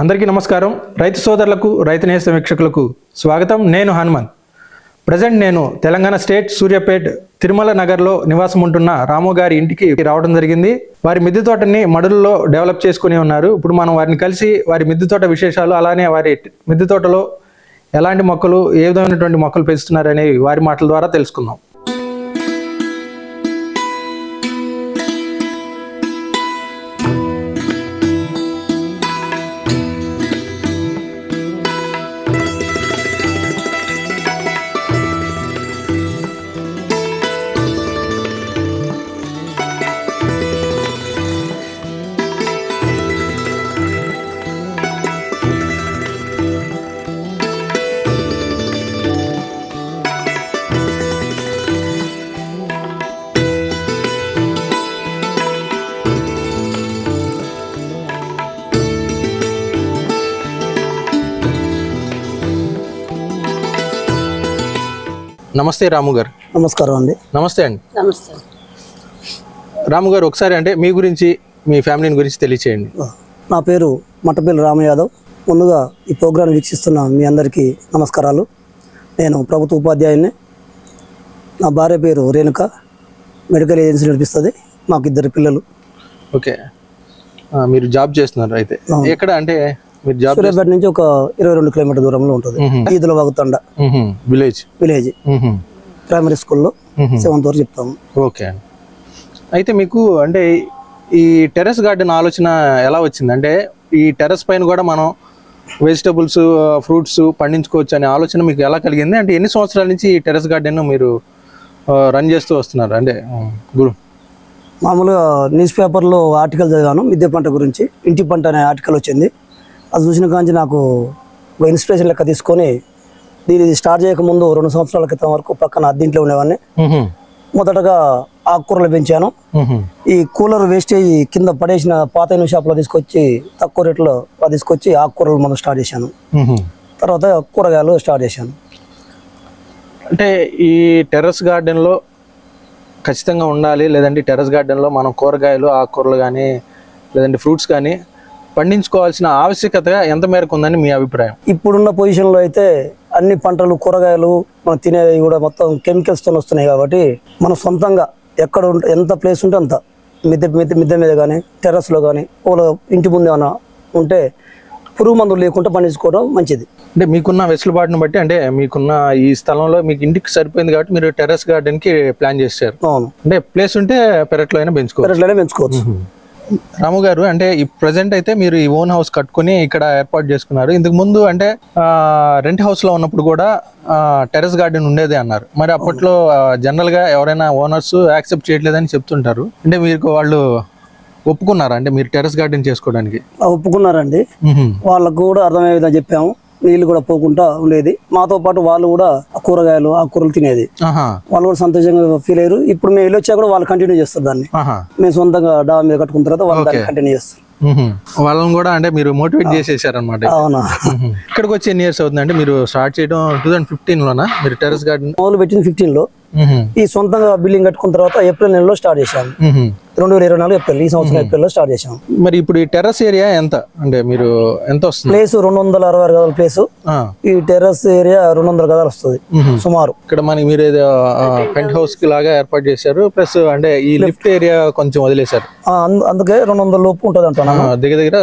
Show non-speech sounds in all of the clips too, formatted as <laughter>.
అందరికీ నమస్కారం. రైతు సోదరులకు రైతు నేస్త వీక్షకులకు స్వాగతం. నేను హనుమాన్ ప్రజెంట్ నేను తెలంగాణ స్టేట్ సూర్యాపేట్ తిరుమల నగర్లో నివాసం ఉంటున్న రాము గారి ఇంటికి రావడం జరిగింది. వారి మిద్దె తోటని మడుల్లో డెవలప్ చేసుకుని ఉన్నారు. ఇప్పుడు మనం వారిని కలిసి వారి మిద్దె తోట విశేషాలు అలానే వారి మిద్దె తోటలో ఎలాంటి మొక్కలు ఏ విధమైనటువంటి మొక్కలు పెంచుతున్నారు అనేవి వారి మాటల ద్వారా తెలుసుకుందాం. నమస్తే రాము గారు. నమస్కారం అండి. నమస్తే అండి. నమస్తే. రాము గారు ఒకసారి అంటే మీ గురించి మీ ఫ్యామిలీని గురించి తెలియచేయండి. నా పేరు మట్టపల్లి రామ యాదవ్. ముందుగా ఈ ప్రోగ్రాం వీక్షిస్తున్న మీ అందరికీ నమస్కారాలు. నేను ప్రభుత్వ ఉపాధ్యాయుని నా భార్య పేరు రేణుక. మెడికల్ ఏజెన్సీ నడిపిస్తుంది. మాకు ఇద్దరు పిల్లలు. ఓకే. మీరు జాబ్ చేస్తున్నారు అయితే. ఎక్కడ అంటే సూర్యాపేట నుంచి ఒక ఇరవై రెండు కిలోమీటర్ దూరంలో ఉంటుంది. Eedula Vagutanda village. Village. Primary స్కూల్లో సెవెంత్ వరకు చెప్తాము. ఓకే. అయితే మీకు అంటే ఈ టెర్రస్ గార్డెన్ ఆలోచన ఎలా వచ్చింది? అంటే ఈ టెర్రస్ పైన కూడా మనం వెజిటబుల్స్ ఫ్రూట్స్ పండించుకోవచ్చు అనే ఆలోచన మీకు ఎలా కలిగింది? అంటే ఎన్ని సంవత్సరాల నుంచి ఈ టెర్రస్ గార్డెన్ మీరు రన్ చేస్తూ వస్తున్నారు? అంటే గురు. మామూలుగా న్యూస్ పేపర్లో ఆర్టికల్ చదివాను మిద్దె పంట గురించి. ఇంటి పంట అనే ఆర్టికల్ వచ్చింది. అది చూసిన కాంచి నాకు ఒక ఇన్స్పిరేషన్ లెక్క తీసుకొని దీన్ని స్టార్ట్ చేయకముందు రెండు సంవత్సరాల క్రితం వరకు పక్కన అద్దీంట్లో ఉండేవాడిని. మొదటగా ఆకుకూరలు పెంచాను. ఈ కూలర్ వేస్టేజ్ కింద పడేసిన పాత షాప్లో తీసుకొచ్చి తక్కువ రేట్లో తీసుకొచ్చి ఆకుకూరలు మనం స్టార్ట్ చేశాను. తర్వాత కూరగాయలు స్టార్ట్ చేశాను అంటే ఈ టెర్రస్ గార్డెన్లో ఖచ్చితంగా ఉండాలి లేదంటే టెర్రస్ గార్డెన్లో మనం కూరగాయలు ఆకుకూరలు కానీ లేదంటే ఫ్రూట్స్ కానీ పండించుకోవాల్సిన ఆవశ్యకత ఎంత మేరకు ఉందని మీ అభిప్రాయం? ఇప్పుడున్న పొజిషన్లో అయితే అన్ని పంటలు కూరగాయలు మనం తినేవి కూడా మొత్తం కెమికల్స్తో వస్తున్నాయి కాబట్టి మనం సొంతంగా ఎక్కడ ఉంటే ఎంత ప్లేస్ ఉంటే అంత మిద్దె మిద్దె మిద్దె మీద కానీ టెర్రస్లో కానీ ఓలో ఇంటి ముందు ఏమైనా ఉంటే పురుగు మందులు లేకుండా పండించుకోవడం మంచిది. అంటే మీకున్న వెసులుబాటును బట్టి అంటే మీకున్న ఈ స్థలంలో మీకు ఇంటికి సరిపోయింది కాబట్టి మీరు టెర్రస్ గార్డెన్కి ప్లాన్ చేశారు. అవును. అంటే ప్లేస్ ఉంటే పెరట్లో అయినా పెంచుకోవచ్చు. పెరట్లోనే పెంచుకోవచ్చు. రాము గారు అంటే ఈ ప్రజెంట్ అయితే మీరు ఈ ఓన్ హౌస్ కట్టుకుని ఇక్కడ ఏర్పాటు చేసుకున్నారు. ఇంతకు ముందు అంటే రెంట్ హౌస్లో ఉన్నప్పుడు కూడా టెర్రస్ గార్డెన్ ఉండేది అన్నారు. మరి అప్పట్లో జనరల్గా ఎవరైనా ఓనర్స్ యాక్సెప్ట్ చేయట్లేదని చెప్తుంటారు. అంటే మీకు వాళ్ళు ఒప్పుకున్నారా? అంటే మీరు టెర్రస్ గార్డెన్ చేసుకోవడానికి? ఒప్పుకున్నారండి. వాళ్ళకు కూడా అర్థమయ్యే విధంగా చెప్పాము. నీళ్ళు కూడా పోకుండా ఉండేది. మాతో పాటు వాళ్ళు కూడా కూరగాయలు ఆ కూరలు తినేది. వాళ్ళు కూడా సంతోషంగా ఫీల్ అయ్యారు. ఇప్పుడు మేము వెళ్ళి వచ్చా కూడా వాళ్ళు కంటిన్యూ చేస్తారు దాన్ని. మేము సొంతంగా డా మీద కట్టుకున్న తర్వాత వాళ్ళు దాన్ని కంటిన్యూ చేస్తారు. వాళ్ళని కూడా అంటే మీరు మోటివేట్ చేసేసారనమాట అవునా? ఇక్కడికి వచ్చి ఎన్ని ఇయర్స్ అవుతుంది అంటే మీరు స్టార్ట్ చేయడం టూ థౌసండ్ ఫిఫ్టీన్ లోనా? మీరు టెర్రస్ గార్డెన్ మొదలు పెట్టింది ఫిఫ్టీన్లో. ఈ సొంతంగా బిల్డింగ్ కట్టుకున్న తర్వాత ఏప్రిల్ నెలలో స్టార్ట్ చేశాము. రెండు వేల ఇరవై నాలుగు ఏప్రిల్ ఈ సంవత్సరం ఏప్రిల్లో స్టార్ట్ చేశాము. మరి ఇప్పుడు ఈ టెర్రస్ ఏరియా ఎంత? అంటే మీరు ఎంత వస్తుంది? ప్లేస్ రెండు వందల అరవై ఆరు గదాల ప్లేస్. ఈ టెర్రస్ ఏరియా రెండు వందల గదాలు వస్తుంది. సుమారు. ఇక్కడ మనకి మీరు ఏదో పెంట్ హౌస్కి లాగా ఏర్పాటు చేశారు ప్లస్ అంటే ఈ లిఫ్ట్ ఏరియా కొంచెం వదిలేశారు. అందుకే రెండు వందల లోపు ఉంటుంది అంటున్నాను దగ్గర దగ్గర?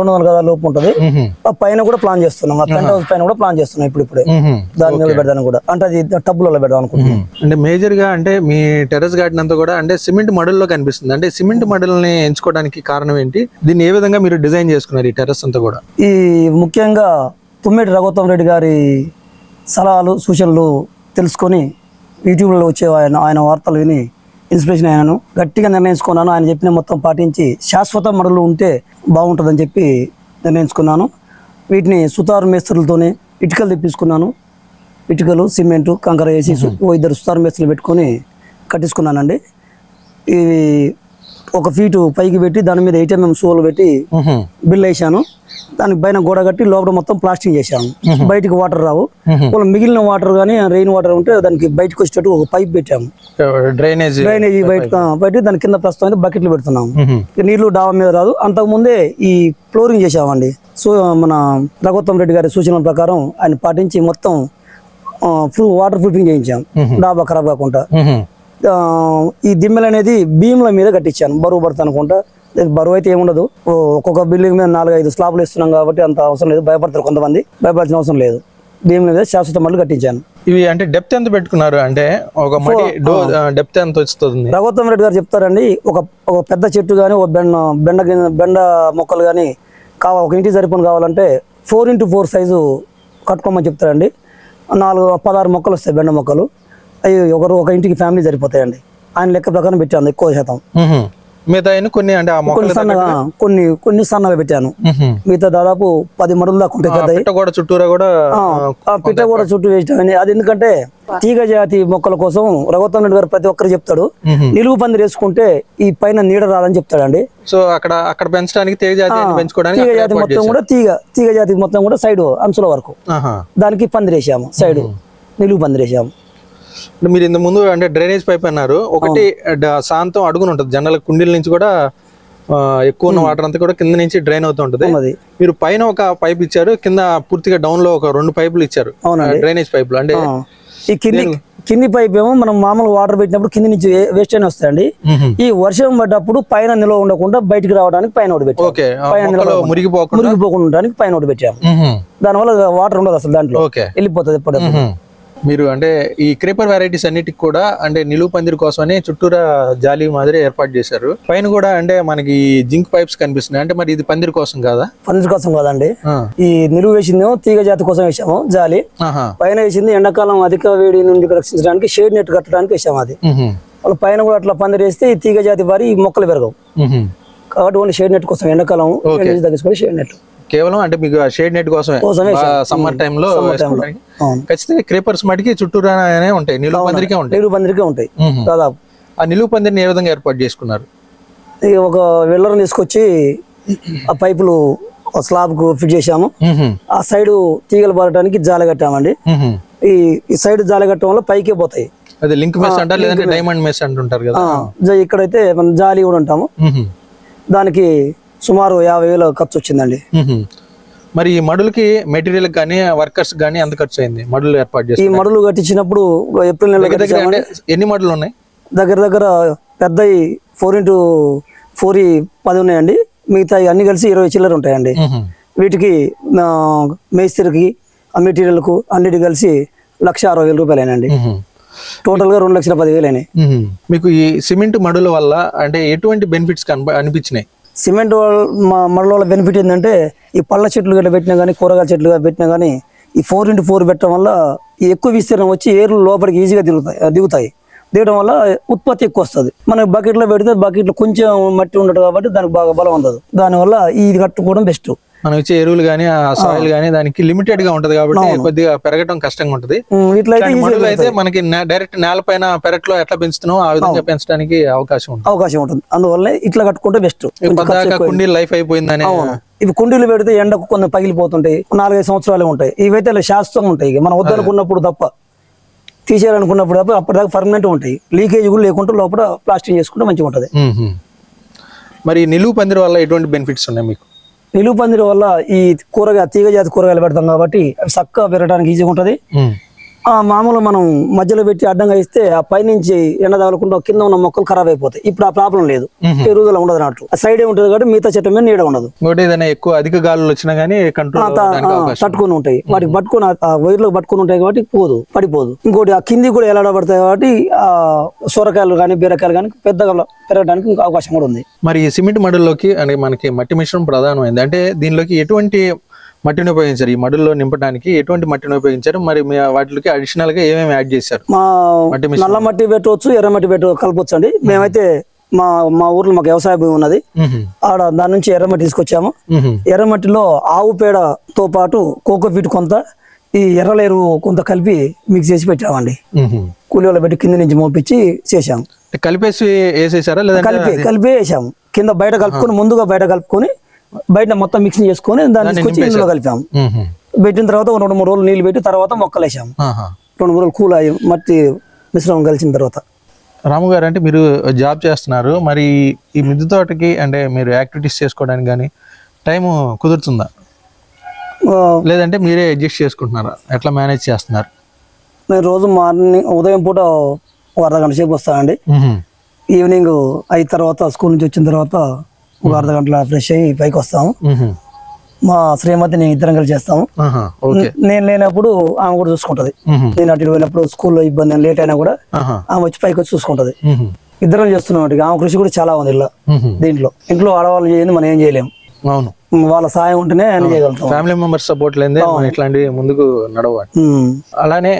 రెండు వందల గదాల లోపు ఉంటుంది. పైన కూడా ప్లాన్ చేస్తున్నాం. పెంట్ హౌస్ పైన కూడా ప్లాన్ చేస్తున్నాం ఇప్పుడు ఇప్పుడే. దాని మీద పెడదాం కూడా. అంటే అది టబ్బులలో పెడదాం అనుకుంటున్నాం. అంటే మేజర్గా అంటే మీ టెర్రస్ గార్డెన్ అంతా కూడా అంటే సిమెంట్ మడుల్లో కనిపిస్తుంది. అంటే సిమెంట్ మడుల్ని ఎంచుకోవడానికి కారణం ఏంటి? దీన్ని ఏ విధంగా మీరు డిజైన్ చేసుకున్నారు ఈ టెర్రస్ అంతా కూడా? ఈ ముఖ్యంగా తుమ్మిడి రఘోత్తం రెడ్డి గారి సలహాలు సూచనలు తెలుసుకొని యూట్యూబ్లో వచ్చే ఆయన ఆయన వార్తలు విని ఇన్స్పిరేషన్ అయినాను గట్టిగా నిర్ణయించుకున్నాను. ఆయన చెప్పిన మొత్తం పాటించి శాశ్వత మడులు ఉంటే బాగుంటుందని చెప్పి నిర్ణయించుకున్నాను. వీటిని సుతారు మేస్త్రులతోనే ఇటుకలు తెప్పించుకున్నాను. ఇటుకలు సిమెంటు కంకర వేసి ఓ ఇద్దరు సుతారు మేస్త్రులు పెట్టుకొని కట్టించుకున్నానండి. ఇవి ఒక ఫీటు పైకి పెట్టి దాని మీద ఎయిట్ ఎంఎం సోలు పెట్టి. బిల్ వేసాను దానికి పైన గోడ కట్టి లోపల మొత్తం ప్లాస్టింగ్ చేసాము బయటికి వాటర్ రావు. వాళ్ళ మిగిలిన వాటర్ కానీ రెయిన్ వాటర్ ఉంటే దానికి బయటకు వచ్చేటట్టు ఒక పైప్ పెట్టాము. డ్రైనేజ్ డ్రైనేజ్ బయట బయట దాని కింద ప్రస్తుతం బకెట్లు పెడుతున్నాము. నీళ్ళు డాబా మీద రాదు. అంతకుముందే ఈ ఫ్లోరింగ్ చేసామండి సో మన రఘుత్తం రెడ్డి గారి సూచనల ప్రకారం ఆయన పాటించి మొత్తం వాటర్ ప్రూఫింగ్ చేయించాం. డాబా ఖరాబ్ కాకుండా. ఈ దిమ్మెలు అనేది భీముల మీద కట్టించాను. బరువు పడుతుంది అనుకుంటా. బరువు అయితే ఏముండదు. ఒక్కొక్క బిల్డింగ్ మీద నాలుగు ఐదు స్లాబ్లు ఇస్తున్నాం కాబట్టి అంత అవసరం లేదు. భయపడతారు కొంతమంది. భయపడాల్సిన అవసరం లేదు. భీముల మీద శాశ్వత మళ్ళీ కట్టించాను. ఇవి అంటే డెప్త్ ఎంత పెట్టుకున్నారు? అంటే ఒక మడి డెప్త్ ఎంత వస్తుంది రఘుత్తం రెడ్డి గారు చెప్తారండి ఒక ఒక పెద్ద చెట్టు కానీ ఒక బెండ బెండ బెండ మొక్కలు కానీ కావాలి ఒక ఇంటికి సరిపోని కావాలంటే ఫోర్ ఇంటూ ఫోర్ సైజు కట్టుకోమని చెప్తారండి. నాలుగు పదహారు మొక్కలు వస్తాయి బెండ మొక్కలు. అవి ఒకరు ఒక ఇంటికి ఫ్యామిలీ సరిపోతాయండి. ఆయన లెక్క ప్రకారం పెట్టాను ఎక్కువ శాతం. మిగతా కొన్ని అంటే కొన్ని సన్నగా కొన్ని కొన్ని సన్నగా పెట్టాను. మిగతా దాదాపు పది మడులు దాకా ఉంటాయి పిట్ట కూడా చుట్టూరా కూడా పిట్ట కూడా చుట్టూ వేయటం అది ఎందుకంటే తీగ జాతి మొక్కల కోసం రఘుత్వం రెడ్డి గారు ప్రతి ఒక్కరు చెప్తాడు. నిలువు పందిరి వేసుకుంటే ఈ పైన నీడ రాదని చెప్తాడండి. సో అక్కడ అక్కడ పెంచడానికి తేగ జాతి పెంచుకోవడానికి తీగ జాతి మొత్తం. కూడా తీగ తీగ జాతి మొత్తం కూడా సైడ్ అంచుల వరకు. దానికి పందిరేసాము సైడ్. నిలువు పందిరేసాము మీరు ఇంత ముందు అంటే డ్రైనేజ్ పైప్ అన్నారు. ఒకటి శాంతం అడుగున ఉంటుంది. జనరల్ కుండీల నుంచి కూడా ఎక్కువ ఉన్న వాటర్ అంతా కూడా కింద నుంచి డ్రైన్ అవుతూ ఉంటుంది. అది మీరు పైన ఒక పైప్ ఇచ్చారు కింద పూర్తిగా డౌన్లో ఒక రెండు పైపులు ఇచ్చారు. డ్రైనేజ్ పైపులు. అంటే. ఈ కింది కింది పైప్ ఏమో మనం మామూలు వాటర్ పెట్టినప్పుడు కింది నుంచి వేస్ట్ అయినా వస్తాయండి. ఈ వర్షం పడ్డప్పుడు పైన నిల్వ ఉండకుండా బయటికి రావడానికి పైన ఒకటి పెట్టాము. పైన. మురిగిపోకుండా? మురిగిపోకుండా ఉండడానికి పైన ఒకటి పెట్టాము. దానివల్ల వాటర్ ఉండదు అసలు దాంట్లో. వెళ్ళిపోతుంది మ్మ్. మీరు అంటే ఈ క్రేపర్ వెరైటీస్ అన్నిటికి కూడా అంటే నిలువు పందిరి కోసమని చుట్టూరా జాలి మాదిరి ఏర్పాటు చేశారు. పైన కూడా అంటే మనకి జింక్ పైప్స్ కనిపిస్తున్నాయి. అంటే మరి ఇది పందిరి కోసం కాదా? పందిరి కోసం కాదండి. ఈ నిలువ వేసిందేమో తీగ జాతి కోసం వేసాము జాలి. పైన వేసింది ఎండాకాలం అధిక వేడి నుండి రక్షించడానికి షేడ్ నెట్ కట్టడానికి వేసాము అది. వాళ్ళ పైన కూడా అట్లా పందిరి వేస్తే ఈ తీగ జాతి వారి మొక్కలు పెరగవు. కాబట్టి ఓన్లీ షేడ్ నెట్ కోసం ఎండాకాలం తగ్గించుకొని షేడ్ నెట్. కేవలం అంటే మీకు షేడ్ నెట్ కోసమే. సమ్మర్ టైంలో ఖచ్చితంగా క్రేపర్స్ మటుకి చుట్టూరానే ఉంటాయి. నిలువు పందిరికే ఉంటాయి. నిలువ పందిరికే ఉంటాయి. దాదాపు. ఆ నిలువు పందిరిని ఏ విధంగా ఏర్పాటు చేసుకున్నారు? ఒక వెల్లర్ని తీసుకొచ్చి ఆ పైపులు స్లాబ్కు ఫిట్ చేసాము. ఆ సైడ్ తీగలు పారడానికి జాల కట్టామండి. ఈ ఈ సైడ్ జాల కట్టడం వల్ల పైకే పోతాయి. అదే లింక్ మెస్ అంటారు లేదంటే డైమండ్ మెస్ అంటుంటారు కదా. ఇక్కడైతే మనం జాలి కూడా ఉంటాము. దానికి సుమారు యాభై వేలు ఖర్చు వచ్చిందండి. మరి ఈ మడులకి మెటీరియల్ కానీ వర్కర్స్ కానీ ఎంత ఖర్చు అయింది? మడులు ఏర్పాటు ఈ చేసి మడులు కట్టించినప్పుడు ఏప్రిల్ అంటే ఎన్ని మడులు ఉన్నాయి? దగ్గర దగ్గర పెద్ద ఫోర్ ఇంటూ ఫోర్ పది ఉన్నాయండి. మిగతా అన్ని కలిసి ఇరవై చిల్లర ఉంటాయండి. వీటికి మేస్త్రికి ఆ మెటీరియల్కు అన్నిటి కలిసి లక్ష అరవై వేల రూపాయలేనండి మ్మ్. టోటల్గా రెండు లక్షల పదివేలు అయినాయి. మీకు ఈ సిమెంట్ మడుల వల్ల అంటే ఎటువంటి బెనిఫిట్స్ అనిపించినాయి? సిమెంట్ మరల వల్ల బెనిఫిట్ ఏంటంటే ఈ పళ్ళ చెట్లు గట్రా పెట్టినా కానీ కూరగాయల చెట్లు పెట్టినా కానీ ఈ ఫోర్ ఇంటూ ఫోర్ పెట్టడం వల్ల ఈ ఎక్కువ విస్తీర్ణం వచ్చి ఏర్లు లోపలికి ఈజీగా దిగుతాయి దిగుతాయి. దిగడం వల్ల ఉత్పత్తి ఎక్కువ వస్తుంది. మనకి బకెట్లో పెడితే బకెట్లో కొంచెం మట్టి ఉండదు కాబట్టి దానికి బాగా బలం ఉండదు. దానివల్ల ఇది కట్టుకోవడం బెస్ట్ మనం ఇచ్చే ఎరువులు కానీ ఆ సాయిల్ కానీ దానికి లిమిటెడ్గా ఉంటది కాబట్టి కొద్దిగా పెరగడం కష్టంగా ఉంటది. ఇట్లా అయితే మనకి డైరెక్ట్ నేల పైన పెరట్లో ఎట్లా పెంచుతున్నాం ఆ విధంగా పెంచడానికి అవకాశం ఉంటుంది. అవకాశం ఉంటుంది. అందువల్ల ఇట్లా కట్టుకుంటే బెస్ట్ కుండీ లైఫ్ అయిపోయిందని ఇవి కుండీలు పెడితే ఎండకు కొన్ని పగిలిపోతుంటాయి. నాలుగైదు సంవత్సరాలు ఉంటాయి. ఇవైతే శాశ్వతంగా ఉంటాయి మనం వద్దనుకున్నప్పుడు తప్ప. తీసేయాలనుకున్నప్పుడు తప్ప అప్పటిదాకా పర్మనెంట్ ఉంటాయి. లీకేజ్ కూడా లేకుండా లోపల ప్లాస్టింగ్ చేసుకుంటే మంచిగా ఉంటుంది. మరి నిలువు పందిరి వల్ల ఎటువంటి బెనిఫిట్స్ ఉన్నాయి మీకు? నిలువు పందిరి వల్ల ఈ కూరగాయ తీగ జాతి కూరగాయలు పెడతాం కాబట్టి చక్కగా పెరగడానికి ఈజీగా ఉంటుంది. మామూలు మనం మధ్యలో పెట్టి అడ్డంగా ఇస్తే ఆ పైనుంచి ఎండ తగలకుండా కింద ఉన్న మొక్కలు ఖరాబ్ అయిపోతాయి. ఇప్పుడు ఆ ప్రాబ్లం లేదు. ఎరువుదల ఉండదు అన్నట్టు. సైడే ఉంటుంది కాబట్టి మిగతా చెట్టు మీద నీడ ఉండదు. ఏదైనా ఎక్కువ అధిక గాలులు వచ్చినా గానీ తట్టుకొని ఉంటాయి. వాటికి పట్టుకొని ఆ వైర్లకు పట్టుకొని ఉంటాయి కాబట్టి పోదు పడిపోదు. ఇంకోటి ఆ కింది కూడా ఎలాడబడతాయి కాబట్టి ఆ సొరకాయలు కానీ బీరకాయలు కానీ పెద్దగా పెరగడానికి ఇంకా అవకాశం కూడా ఉంది. మరి ఈ సిమెంట్ మడుల్లోకి అంటే మనకి మట్టి మిశ్రమం ప్రధానమైంది. అంటే దీనిలోకి ఎటువంటి మట్టిని ఉపయోగించారు. ఈ మడుల్లో నింపడానికి ఎటువంటి మట్టిని ఉపయోగించారు? మరి వాటికి అడిషనల్గా ఏమేమి యాడ్ చేశారు? మా. నల్ల మట్టి పెట్టవచ్చు ఎర్ర మట్టి పెట్ట కలపొచ్చు అండి మేమైతే మా మా ఊర్లో మాకు వ్యవసాయ భూమి ఉన్నది. ఆడ దాని నుంచి ఎర్రమట్టి తీసుకొచ్చాము. ఎర్రమట్టిలో ఆవు పేడతో పాటు కోకోపీట్ కొంత ఈ ఎర్రలేరు కొంత కలిపి మిక్స్ చేసి పెట్టామండి. మ్మ్. కూలీలో పెట్టి కింద నుంచి మోపించి చేసాము కలిపేసి వేసేసారా? కలిపి కలిపి వేసాము. కింద బయట కలుపుకొని ముందుగా బయట కలుపుకొని బయట మొత్తం మిక్సింగ్ చేసుకొని దాన్ని తీసుకొచ్చి ఇందులో కలిపాము. పెట్టిన తర్వాత ఒక రెండు మూడు రోజులు నీళ్ళు పెట్టి తర్వాత మొక్కలు వేసాము. రెండు మూడు రోజులు కూల్ అయ్యి మట్టి మిశ్రమం కలిసిన తర్వాత. రాము గారు అంటే మీరు జాబ్ చేస్తున్నారు. మరి ఈ మిద్దె తోటకి అంటే మీరు యాక్టివిటీస్ చేసుకోవడానికి కానీ టైం కుదురుతుందా? లేదంటే మీరే అడ్జస్ట్ చేసుకుంటున్నారా? ఎట్లా మేనేజ్ చేస్తున్నారు? నేను రోజు మార్నింగ్ ఉదయం పూట ఒక అర్ధ గంట సేపు వస్తానండి. ఈవినింగ్ అయిన తర్వాత స్కూల్ నుంచి వచ్చిన తర్వాత ఒక అర్ధ గంటల ఫ్రెష్ అయ్యి పైకి వస్తాము. మా శ్రీమతిని ఇద్దరం కలిసి చేస్తాము నేను లేనప్పుడు ఆమె కూడా చూసుకుంటది. నేను అటు పోయినప్పుడు స్కూల్లో ఇబ్బంది లేట్ అయినా కూడా. ఆమె వచ్చి పైకి వచ్చి చూసుకుంటది. ఇద్దరం చేస్తున్నాం. ఆమె కృషి కూడా చాలా ఉంది ఇలా. దీంట్లో ఇంట్లో ఆడవాళ్ళు చేయండి మనం ఏం చేయలేము అవును వాళ్ళ సాయం ఉంటేనే చేయగలుగుతాం ఫ్యామిలీ మెంబర్స్ సపోర్ట్ లేదే ఇట్లాంటివి ముందుకు నడవాలి. అలానే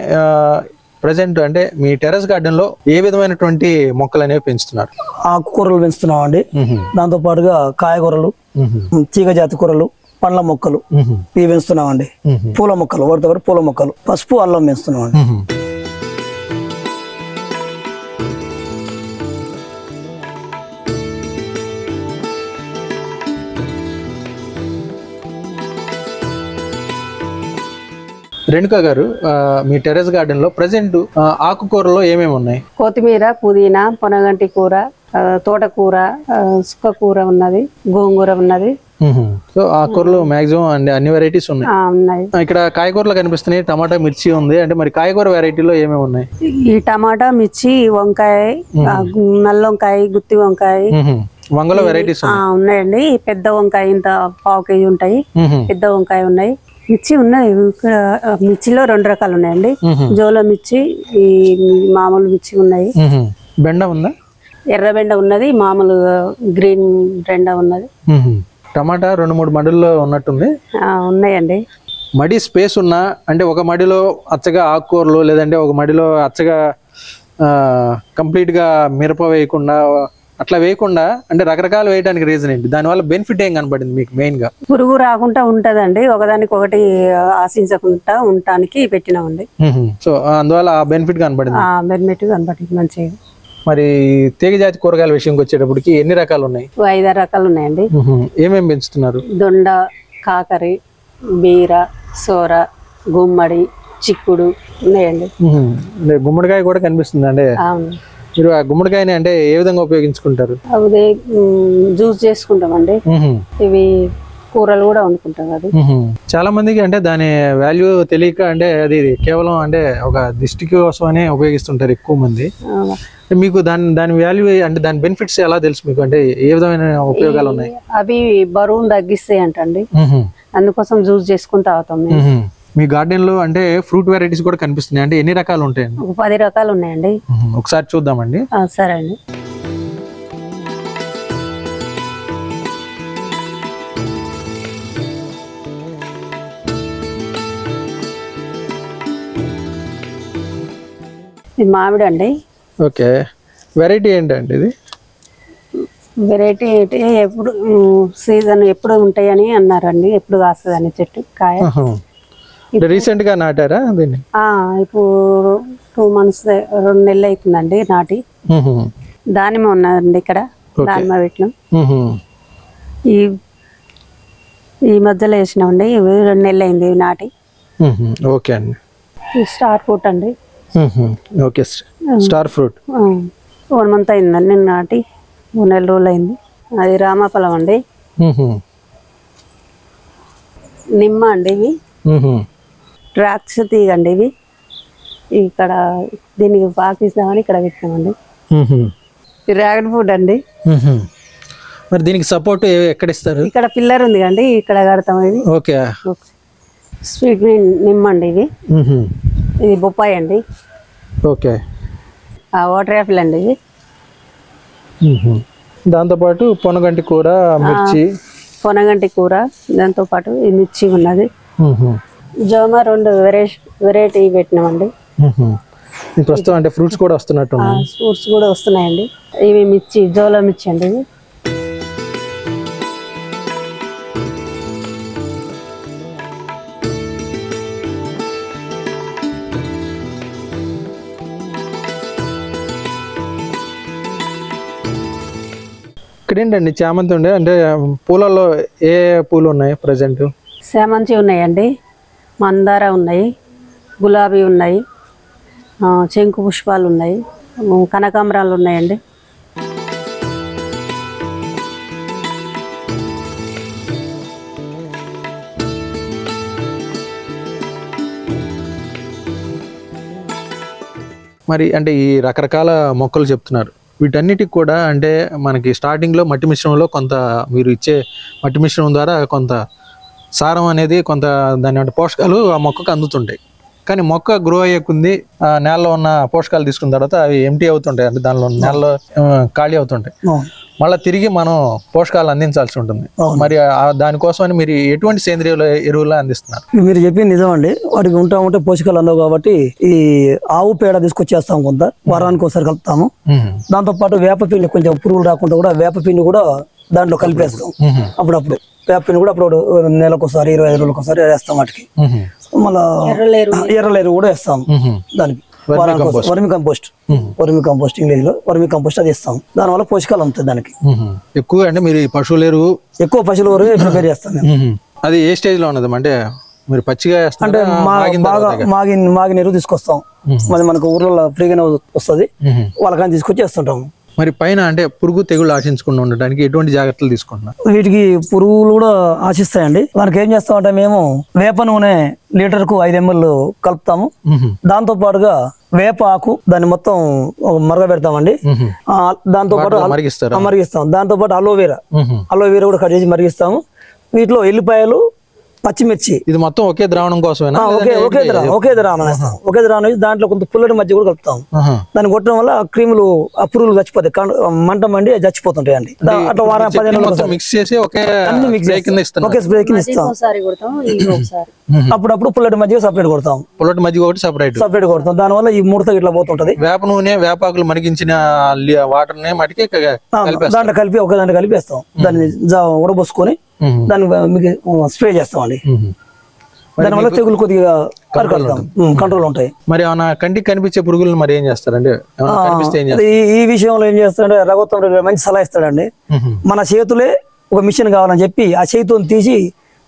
ప్రజెంట్ అంటే మీ టెర్రస్ గార్డెన్లో ఏ విధమైనటువంటి మొక్కలు అనేవి పెంచుతున్నారు ఆకుకూరలు పెంచుతున్నాం అండి. దాంతో పాటుగా కాయగూరలు తీగ జాతి కూరలు పండ్ల మొక్కలు. ఇవి పెంచుతున్నామండి మ్మ్. పూల మొక్కలు వాటితో పాటు పూల మొక్కలు పసుపు అల్లం పెంచుతున్నామండి మ్మ్. రేణుకా గారు ఆ, మీ టెర్రస్ గార్డెన్లో ప్రజెంట్ ఆకుకూరలో ఏమేమి ఉన్నాయి? కొత్తిమీర పుదీనా పొనగంటి కూర ఆ, తోటకూర ఆ, కూర ఉన్నది గోంగూర ఉన్నది. సో ఆకుకూరలు మాక్సిమం అండి అన్ని వెరైటీస్ ఉన్నాయి. ఆ, ఆ, ఇక్కడ కాయగూరలు కనిపిస్తున్నాయి టమాటా మిర్చి ఉంది. అంటే మరి కాయగూర వెరైటీలో ఏమేమి ఉన్నాయి? ఈ టమాటా మిర్చి వంకాయ ఆ, నల్ల వంకాయ గుత్తి వంకాయ. వంగలో వెరైటీస్ ఆ, ఉన్నాయండి. పెద్ద వంకాయ ఇంత పావు కేజీ ఉంటాయి. పెద్ద వంకాయ ఉన్నాయి. మిర్చి ఉన్నాయి. ఇక్కడ మిర్చిలో రెండు రకాలు ఉన్నాయండి. జోల మిర్చి ఈ మామూలు మిర్చి ఉన్నాయి. బెండ ఉందా? ఎర్ర బెండ ఉన్నది మామూలు గ్రీన్ బెండ ఉన్నది. టమాటా రెండు మూడు మడుల్లో ఉన్నట్టుంది. ఆ, ఉన్నాయండి. మడి స్పేస్ ఉన్నా అంటే ఒక మడిలో అచ్చగా ఆకుకూరలు లేదంటే ఒక మడిలో అచ్చగా complete గా మిరప వేయకుండా అట్లా వేయకుండా అంటే రకరకాలు వేయడానికి రీజన్ ఏంటి? దానివల్ల బెనిఫిట్ ఏం కనపడింది మీకు మెయిన్గా? పురుగు రాకుండా ఉంటదండి. ఒకదానికి ఒకటి ఆశించకుండా ఉండటానికి పెట్టినామండి. సో అందువల్ల ఆ బెనిఫిట్ కనపడింది ఆ బెనిఫిట్ కనపడింది మంచిగా. మరి తీగ జాతి కూరగాయల విషయంకి వచ్చేటప్పటికి ఎన్ని రకాలు ఉన్నాయి ఐదారు రకాలు ఉన్నాయండి ఏమేమి పెంచుతున్నారు? దొండ కాకరి బీర సోర గుమ్మడి చిక్కుడు ఉన్నాయండి. గుమ్మడికాయ కూడా కనిపిస్తుంది అవును. మీరు ఆ గుమ్మడికాయని అంటే ఏ విధంగా ఉపయోగించుకుంటారు? అదే జ్యూస్ చేసుకుంటామండి. ఇవి కూరలు కూడా వండుకుంటాం అది. చాలా మందికి అంటే దాని వాల్యూ తెలియక అంటే అది కేవలం అంటే ఒక దిష్టి కోసమనే ఉపయోగిస్తుంటారు ఎక్కువ మంది. మీకు దాని దాని వాల్యూ అంటే దాని బెనిఫిట్స్ ఎలా తెలుసు మీకు? అంటే ఏ విధమైన ఉపయోగాలు ఉన్నాయి? అవి బరువును తగ్గిస్తాయి అంటండి మ్మ్. అందుకోసం జ్యూస్ చేసుకుని తాగుతాం. మీ గార్డెన్లో అంటే ఫ్రూట్ వెరైటీస్ కూడా కనిపిస్తున్నాయి. అంటే ఎన్ని రకాలు ఉంటాయండి ఒక పది రకాలు ఉన్నాయండి. ఒకసారి చూద్దామండి. ఆ, సరే అండి. ఇది మామిడి అండి. ఓకే. వెరైటీ ఏంటండి ఇది? వెరైటీ ఏంటి? ఎప్పుడు సీజన్ ఎప్పుడు ఉంటాయని అన్నారండి. ఎప్పుడు కాస్తుందని చెట్టు కాయ. రీసెంట్గా నాటారా దీన్ని ఇప్పుడు టూ మంత్స్ రెండు నెలలు అవుతుందండి నాటి మ్మ్. దానిమ్మ ఉన్నదండి ఇక్కడ దానిమ్మ పెట్టినాం. ఈ ఈ మధ్యలో వేసినామండి రెండు నెలలు అయింది ఇవి నాటి. ఓకే అండి స్టార్ ఫ్రూట్ అండి. Okay star fruit one month అయిందండి నేను నాటి ఓ నెల రోజులు అయింది అది రామాఫలం అండి మ్మ్. నిమ్మ అండి ఇవి. ద్రాక్ష తీగ అండి ఇవి. ఇక్కడ దీనికి పాకిస్తామని ఇక్కడ. ఈ డ్రాగన్ ఫ్రూట్ అండి. మరి దీనికి సపోర్ట్ ఎక్కడ ఇస్తారు? ఇక్కడ పిల్లర్ ఉంది కండి ఇక్కడ కడతాం ఇది ఓకే. స్వీట్ గ్రీన్ నిమ్మ అండి ఇది. ఇది బొప్పాయి అండి. ఓకే. వాటర్ యాపిల్ అండి ఇది. దాంతోపాటు పొనగంటి కూర మిర్చి. పొనగంటి కూర దాంతో పాటు ఈ మిర్చి ఉన్నది. జోమా రెండు వెరైటీ వెరైటీ పెట్టినామండి. ప్రస్తుతం అంటే ఫ్రూట్స్ కూడా వస్తున్నట్టు ఫ్రూట్స్ కూడా వస్తున్నాయండి. ఇవి మిర్చి జోలో మిర్చి అండి ఇక్కడ ఏంటండి చామంతి ఉండే? అంటే పూలలో ఏ పూలు ఉన్నాయి ప్రజెంట్ శామంతి ఉన్నాయండి. మందార ఉన్నాయి గులాబీ ఉన్నాయి చెంకు శంకు పుష్పాలు ఉన్నాయి కనకాంబరాలు ఉన్నాయండి. మరి అంటే ఈ రకరకాల మొక్కలు చెప్తున్నారు. వీటన్నిటికి కూడా అంటే మనకి స్టార్టింగ్లో మట్టి మిశ్రమంలో కొంత మీరు ఇచ్చే మట్టి మిశ్రమం ద్వారా కొంత సారం అనేది కొంత దాని పోషకాలు ఆ మొక్కకు అందుతుంటాయి. కానీ మొక్క గ్రో అయ్యే కొంది ఆ నేలలో ఉన్న పోషకాలు తీసుకున్న తర్వాత అవి ఎంటీ అవుతుంటాయి. అంటే దానిలో నేలలో ఖాళీ అవుతుంటాయి. మళ్ళీ తిరిగి మనం పోషకాలు అందించాల్సి ఉంటుంది. మరి ఆ దానికోసమని మీరు ఎటువంటి సేంద్రియ ఎరువులు అందిస్తున్నారు? మీరు చెప్పింది నిజం అండి వాటికి ఉంటా ఉంటే పోషకాలు అందవు కాబట్టి ఈ ఆవు పేడ తీసుకొచ్చేస్తాం కొంత. వారానికి ఒకసారి కలుపుతాము. దాంతో పాటు వేప పిండి కొంచెం పురుగులు రాకుండా కూడా వేప పిండి కూడా దాంట్లో కలిపేస్తాం. అప్పుడప్పుడు వేప పిండి కూడా అప్పుడు నెలకొకసారి ఇరవై ఐదు రోజులకు ఒకసారి వేస్తాం వాటికి. మళ్ళా ఎర్రలేరు కూడా వేస్తాం. దానికి. వర్మి కంపోస్ట్ వర్మి కంపోస్ట్ ఇంగ్లీష్లో వర్మి కంపోస్ట్ అది ఇస్తాం దానివల్ల పోషకాలు అందుతాయి దానికి. ఎక్కువ అంటే మీరు ఈ పశువుల ఎరువు ఎక్కువ పశువుల వరకు ప్రిపేర్ చేస్తాం. అది ఏ స్టేజ్లో ఉన్నది అంటే మీరు పచ్చిగా అంటే మాగిన బాగా తర్వాతగా? మాగి మాగిన ఎరువు తీసుకొస్తాం మరి మనకు ఊర్లలో ఫ్రీగానే వస్తుంది. వాళ్ళకని తీసుకొచ్చి వేస్తుంటాము మరి పైన అంటే పురుగు తెగులు ఆశించకుండా ఉండడానికి ఎటువంటి జాగ్రత్తలు తీసుకుంటున్నారు? వీటికి పురుగులు కూడా ఆశిస్తాయండి. దానికి ఏం చేస్తామంటే మేము వేప నూనె లీటర్కు ఐదు ఎంఎల్ కలుపుతాము. దాంతో పాటుగా వేప ఆకు దాన్ని మొత్తం మరగ పెడతామండి. దాంతో పాటు మరిగిస్తాం. దాంతో పాటు అలోవేరా. అలోవేరా కూడా కట్ చేసి మరిగిస్తాము. వీటిలో ఎల్లిపాయలు పచ్చిమిర్చి. ఇది మొత్తం ఒకే ద్రావణం కోసమేనా? ఒకే ఒకే ద్రావణం ఒకే ద్రావణం వేస్తాం. ఒకే ద్రావణం వేసి దాంట్లో కొంత పుల్లటి మధ్య కూడా కలుపుతాం. దాన్ని కొట్టడం వల్ల క్రీములు పురుగులు చచ్చిపోతాయి. మంట మండి చచ్చిపోతుంటాయి అండి. అట్లా వారం పదిహేను మిక్స్ చేసి ఒకే అన్ని మిక్స్ కింద ఇస్తున్నారు. ఒకే స్ప్రే కింద ఇస్తాం. <laughs> అప్పుడప్పుడు పుల్లటి మధ్య సపరేట్ కొడతాం. పుల్లటి మజ్జిగ ఒకటి సపరేట్. సపరేట్ కొడతాం. దానివల్ల ఈ ముడత ఇట్లా పోతుంటది. వేప నూనె వేపాకులు మరిగించిన వాటర్ నే మటుకి దాంట్లో కలిపి ఒక దాంట్లో కలిపేస్తాం. దాన్ని జా- ఉడబోసుకొని. దాన్ని మీకు స్ప్రే చేస్తామండి. దానివల్ల తెగులు కొద్దిగా కంట్రోల్ ఉంటాయి. మరి ఏమైనా కంటికి కనిపించే పురుగులను మరి ఏం చేస్తారంటే ఏమైనా కనిపిస్తే ఏం చేస్తారు అది ఈ విషయంలో ఏం చేస్తాడంటే రఘుత్వం రెడ్డి మంచి సలహా ఇస్తాడండి. మన చేతులే ఒక మిషన్ కావాలని చెప్పి ఆ చేతితో తీసి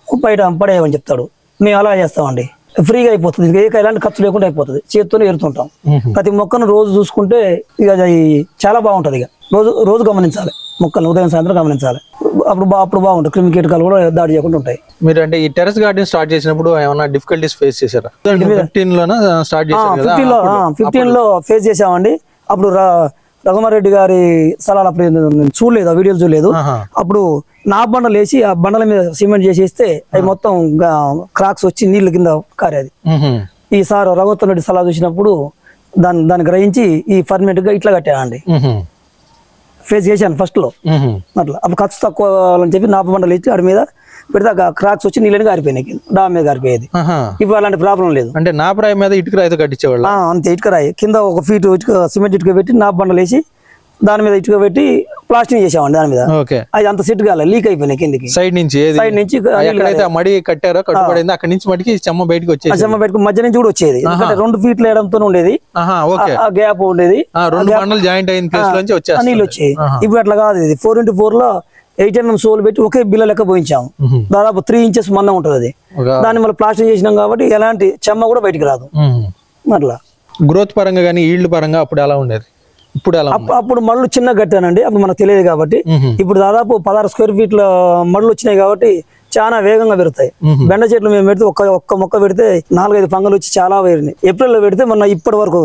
బయట పడేయమని చెప్తాడు. మేము అలా చేస్తామండి. ఫ్రీగా అయిపోతుంది. ఇక ఏ ఎలాంటి ఖర్చు లేకుండా అయిపోతుంది. చేతితోనే ఎరుతుంటాం. ప్రతి మొక్కను రోజు చూసుకుంటే ఇక అది చాలా బాగుంటది ఇక. రోజు రోజు గమనించాలి. మొక్కలు ఉదయం సాయంత్రం గమనించాలి. అప్పుడు బా అప్పుడు బాగుంటుంది క్రిమి కీటకాలు కూడా దాడి చేయకుండా ఉంటాయి. మీరు అంటే ఈ టెరెస్ గార్డెన్ స్టార్ట్ చేసినప్పుడు ఏమైనా డిఫికల్టీస్ ఫేస్ చేశారా? ఫిఫ్టీన్ లోన స్టార్ట్ ఫిఫ్టీన్లో ఫిఫ్టీన్లో ఫేస్ చేసామండి అప్పుడు రఘుమారెడ్డి గారి స్థలాలు అప్పుడు నేను చూడలేదు ఆ వీడియోలు చూడలేదు. అప్పుడు నా బండలు వేసి ఆ బండల మీద సిమెంట్ చేసి ఇస్తే అవి మొత్తం క్రాక్స్ వచ్చి నీళ్ళ కింద కారేది. మ్మ్. ఈసారి రఘుత్వం రెడ్డి సలహా చూసినప్పుడు దాన్ని దాన్ని గ్రహించి ఈ పర్మనెంట్గా ఇట్లా కట్టానండి. ఫేస్ చేశాను ఫస్ట్లో మ్మ్. అట్లా అప్పుడు ఖర్చు తక్కువ అని చెప్పి నాప బండలు ఇచ్చి వాడి మీద పెడితే క్రాక్స్ వచ్చి నీళ్ళని గారిపోయినాయి. డామ్ మీద గారిపోయేది. ఇప్పుడు అలాంటి ప్రాబ్లం లేదు అంటే నా ప్రాయ మీద ఇటుక రాయితో కట్టించేవాళ్ళ అంతే ఇటుక రాయి కింద ఒక ఫీట్ ఇటుక సిమెంట్ ఇటుక పెట్టి నా బండలు వేసి దాని మీద ఇటుక పెట్టి ప్లాస్టింగ్ చేసామండి దాని మీద. ఓకే. అది అంత సెట్ కాలే లీక్ అయిపోయినాయి కిందికి. సైడ్ నుంచి సైడ్ నుంచి మడి కట్టారో కట్టుబడింది అక్కడి నుంచి మడికి చెమ్మ బయటకి ఆ వచ్చేసి చెమ్మ పెట్టుకుని మధ్య నుంచి కూడా వచ్చేది. రెండు ఫీట్లు వేయడంతో ఉండేది. ఆహా ఓకే. ఆ గ్యాప్ ఉండేది. రెండు బండలు జాయింట్ అయిన ప్లేస్ నుంచి వచ్చేస్తాయి నీళ్ళు వచ్చాయి. ఇప్పుడు అట్లా కాదు ఇది. ఫోర్ ఇంటూ ఫోర్లో ఎయిట్ ఎంఎం సోల్ పెట్టి ఒకే బిల్ల లెక్క పోయించాం. మ్మ్. దాదాపు త్రీ ఇంచెస్ మందం ఉంటుంది అది. దాన్ని మళ్ళీ ప్లాస్టింగ్ చేసినాం కాబట్టి ఎలాంటి చెమ్మ కూడా బయటికి రాదు. అట్లా గ్రోత్ పరంగా కానీ ఈల్డ్ పరంగా అప్పుడు ఎలా ఉండేది? ఇప్పుడు అప్పుడు మళ్ళు చిన్న కట్టానండి. అప్పుడు మనకు తెలియదు కాబట్టి. ఇప్పుడు దాదాపు పదహారు స్క్వేర్ ఫీట్ల మళ్ళు వచ్చినాయి కాబట్టి చాలా వేగంగా పెరుగుతాయి. మ్మ్. బెండ చెట్లు మేము పెడితే ఒక్క ఒక్క మొక్క పెడితే నాలుగైదు పంగలు వచ్చి చాలా వేరినాయి ఏప్రిల్లో పెడితే మొన్న ఇప్పటి వరకు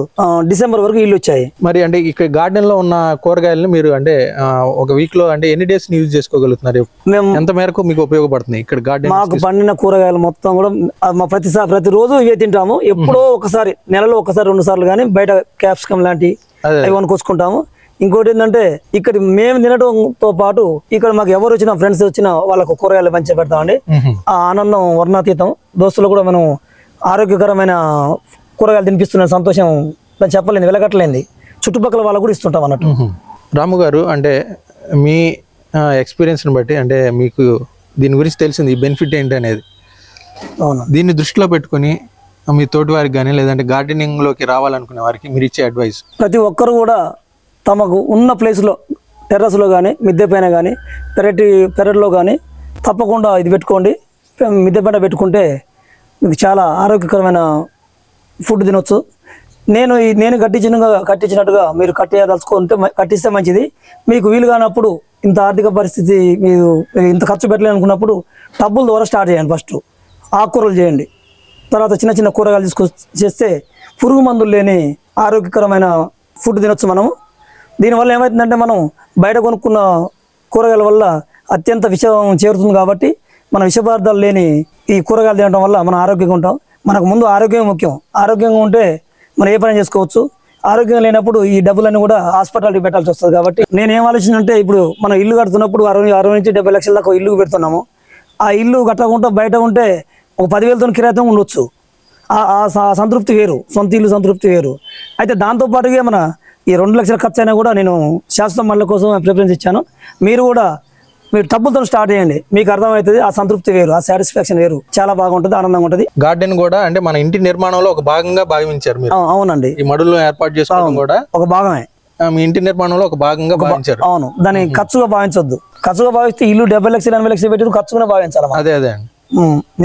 డిసెంబర్ వరకు ఇల్లు వచ్చాయి. మరి అంటే ఇక్కడ గార్డెన్లో ఉన్న కూరగాయలను మీరు అంటే ఒక వీక్లో అంటే ఎన్ని డేస్ యూజ్ చేసుకోగలుగుతున్నారు? మేము ఎంత మేరకు మీకు ఉపయోగపడుతుంది ఇక్కడ గార్డెన్ మాకు పండిన కూరగాయలు మొత్తం కూడా మా ప్రతిసారి ప్రతిరోజు ఇవే తింటాము. ఎప్పుడో ఒకసారి నెలలో ఒకసారి రెండు సార్లు కానీ బయట క్యాప్సికమ్ లాంటి. అవి కొనుక్కొచ్చుకుంటాము. ఇంకోటి ఏంటంటే ఇక్కడ మేము తినడంతో పాటు ఇక్కడ మాకు ఎవరు వచ్చినా ఫ్రెండ్స్ వచ్చినా వాళ్ళకు కూరగాయలు పంచి పెడతామండి. ఆ ఆనందం వర్ణాతీతం. దోస్తులు కూడా మనం ఆరోగ్యకరమైన కూరగాయలు తినిపిస్తున్న సంతోషం దాన్ని చెప్పలేని వెలగట్లేంది చుట్టుపక్కల వాళ్ళకు కూడా ఇస్తుంటాం అన్నట్టు. రాము గారు అంటే మీ ఎక్స్పీరియన్స్ని బట్టి అంటే మీకు దీని గురించి తెలిసింది ఈ బెనిఫిట్ ఏంటి అనేది అవును. దీన్ని దృష్టిలో పెట్టుకొని మీ తోటి వారికి కానీ లేదంటే గార్డెనింగ్లోకి రావాలనుకునే వారికి మీరు ఇచ్చే అడ్వైస్? ప్రతి ఒక్కరు కూడా తమకు ఉన్న ప్లేస్లో టెర్రస్లో కానీ మిద్దె పైన కానీ పెరటి పెరట్లో కానీ తప్పకుండా ఇది పెట్టుకోండి. మిద్దె పైన పెట్టుకుంటే మీకు చాలా ఆరోగ్యకరమైన ఫుడ్ తినొచ్చు. నేను ఈ నేను కట్టించిన కట్టించినట్టుగా మీరు కట్టేయదలుచుకుంటే కట్టిస్తే మంచిది. మీకు వీలు కానప్పుడు ఇంత ఆర్థిక పరిస్థితి మీరు ఇంత ఖర్చు పెట్టలేనుకున్నప్పుడు టబ్బుల ద్వారా స్టార్ట్ చేయండి ఫస్ట్. ఆకుకూరలు చేయండి. తర్వాత చిన్న చిన్న కూరగాయలు తీసుకొ చేస్తే పురుగు మందులు లేని ఆరోగ్యకరమైన ఫుడ్ తినొచ్చు మనము. దీనివల్ల ఏమవుతుందంటే మనం బయట కొనుక్కున్న కూరగాయల వల్ల అత్యంత విషం చేరుతుంది కాబట్టి మన విష పదార్థాలు లేని ఈ కూరగాయలు తినడం వల్ల మనం ఆరోగ్యంగా ఉంటాం. మనకు ముందు ఆరోగ్యం ముఖ్యం. ఆరోగ్యంగా ఉంటే మనం ఏ పని చేసుకోవచ్చు? ఆరోగ్యం లేనప్పుడు ఈ డబ్బులన్నీ కూడా హాస్పిటల్కి పెట్టాల్సి వస్తుంది కాబట్టి నేను ఏం ఆలోచించంటే ఇప్పుడు మనం ఇల్లు కడుతున్నప్పుడు అరవై అరవై నుంచి డెబ్బై లక్షల దాకా ఇల్లు పెడుతున్నాము. ఆ ఇల్లు కట్టకుండా బయట ఉంటే ఒక పదివేలతో కిరాయితం ఉండొచ్చు. ఆ- సంతృప్తి వేరు. సొంత ఇల్లు సంతృప్తి వేరు. అయితే దాంతో పాటుగా మన ఈ రెండు లక్షల ఖర్చు అయినా కూడా నేను శాశ్వత మళ్ళీ కోసం ప్రిఫరెన్స్ ఇచ్చాను. మీరు కూడా మీరు టబ్బులతో స్టార్ట్ చేయండి. మీకు అర్థమవుతుంది ఆ సంతృప్తి వేరు ఆ సాటిస్ఫాక్షన్ వేరు. చాలా బాగుంటుంది ఆనందంగా ఉంటుంది. గార్డెన్ కూడా అంటే మన ఇంటి నిర్మాణంలో ఒక భాగంగా భావించారు మీరు. అవునండి. ఈ మడుల్లో ఏర్పాటు చేసుకోవడం కూడా ఒక భాగమే. మీ ఇంటి నిర్మాణంలో ఒక భాగంగా భావించారు. అవును. దాన్ని ఖర్చుగా భావించొద్దు. ఖర్చుగా భావిస్తే ఇల్లు డెబ్బై లక్షలు ఎనభై లక్షలు పెట్టి ఖర్చుగా భావించాలి. అదే అదే అండి.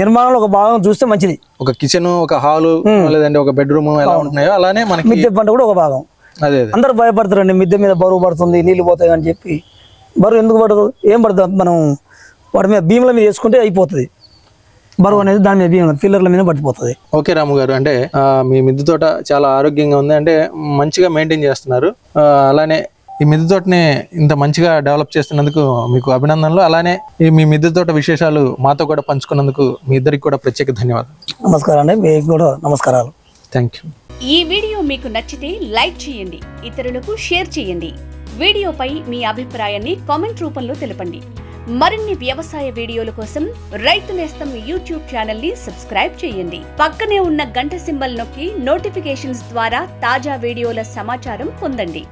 నిర్మాణంలో ఒక భాగం చూస్తే మంచిది. ఒక కిచెన్ ఒక హాలు లేదంటే ఒక బెడ్రూమ్ ఎలా ఉంటున్నాయో అలానే మనకి మిద్దె పంట కూడా ఒక భాగం. అదే అదే. అందరూ భయపడతారండి మిద్దె మీద బరువు పడుతుంది నీళ్ళు పోతాయి అని చెప్పి. బరువు ఎందుకు పడదు? ఏం పడుతుంది మనం వాటి మీద భీముల మీద వేసుకుంటే అయిపోతుంది. బరువు అనేది దాని మీద భీముల పిల్లర్ల మీద పట్టిపోతుంది. ఓకే రాము గారు అంటే మీ మిద్దె తోట చాలా ఆరోగ్యంగా ఉంది అంటే మంచిగా మెయింటైన్ చేస్తున్నారు. అలానే ఈ మిద్దె తోటని ఇంత మంచిగా డెవలప్ చేస్తున్నందుకు మీకు అభినందనలు. అలానే ఈ మీ మిద్దె తోట విశేషాలు మాతో కూడా పంచుకున్నందుకు మీ ఇద్దరికి కూడా ప్రత్యేక ధన్యవాదాలు. నమస్కారం అండి. మీకు కూడా నమస్కారాలు. థ్యాంక్ యూ ఈ వీడియో మీకు నచ్చితే లైక్ చేయండి ఇతరులకు షేర్ చేయండి. వీడియోపై మీ అభిప్రాయాన్ని కామెంట్ రూపంలో తెలపండి. మరిన్ని వ్యవసాయ వీడియోల కోసం రైతు నేస్తం యూట్యూబ్ ఛానల్ని సబ్స్క్రైబ్ చేయండి. పక్కనే ఉన్న గంట సింబల్ నొక్కి నోటిఫికేషన్స్ ద్వారా తాజా వీడియోల సమాచారం పొందండి.